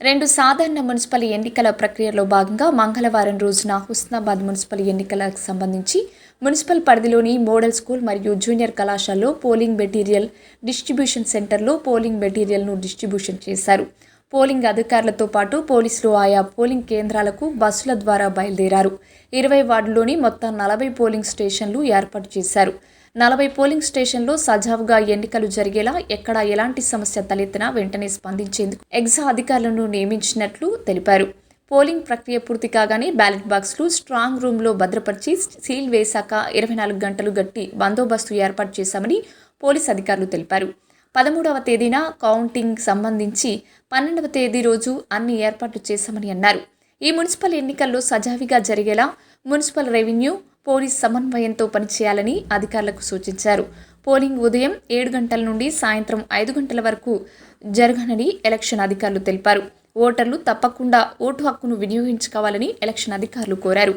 రెండు సాధారణ మున్సిపల్ ఎన్నికల ప్రక్రియలో భాగంగా మంగళవారం రోజున హుస్నాబాద్ మున్సిపల్ ఎన్నికలకు సంబంధించి మున్సిపల్ పరిధిలోని మోడల్ స్కూల్ మరియు జూనియర్ కళాశాలలో పోలింగ్ మెటీరియల్ డిస్ట్రిబ్యూషన్ సెంటర్లో పోలింగ్ మెటీరియల్ను డిస్ట్రిబ్యూషన్ చేశారు. పోలింగ్ అధికారులతో పాటు పోలీసులు ఆయా పోలింగ్ కేంద్రాలకు బస్సుల ద్వారా బయలుదేరారు. ఇరవై వార్డులోని మొత్తం నలభై పోలింగ్ స్టేషన్లు ఏర్పాటు చేశారు. నలభై పోలింగ్ స్టేషన్లో సజావుగా ఎన్నికలు జరిగేలా ఎక్కడా ఎలాంటి సమస్య తలెత్తినా వెంటనే స్పందించేందుకు ఎగ్జా అధికారులను నియమించినట్లు తెలిపారు. పోలింగ్ ప్రక్రియ పూర్తి కాగానే బ్యాలెట్ బాక్స్లు స్ట్రాంగ్ రూమ్లో భద్రపరిచి సీల్ వేశాక ఇరవై నాలుగు గంటలు గట్టి బందోబస్తు ఏర్పాటు చేశామని పోలీస్ అధికారులు తెలిపారు. పదమూడవ తేదీన కౌంటింగ్ సంబంధించి పన్నెండవ తేదీ రోజు అన్ని ఏర్పాట్లు చేశామని అన్నారు. ఈ మున్సిపల్ ఎన్నికల్లో సజావిగా జరిగేలా మున్సిపల్ రెవెన్యూ పోలీస్ సమన్వయంతో పనిచేయాలని అధికారులకు సూచించారు. పోలింగ్ ఉదయం ఏడు గంటల నుండి సాయంత్రం ఐదు గంటల వరకు జరగనని ఎలక్షన్ అధికారులు తెలిపారు. ఓటర్లు తప్పకుండా ఓటు హక్కును వినియోగించుకోవాలని ఎలక్షన్ అధికారులు కోరారు.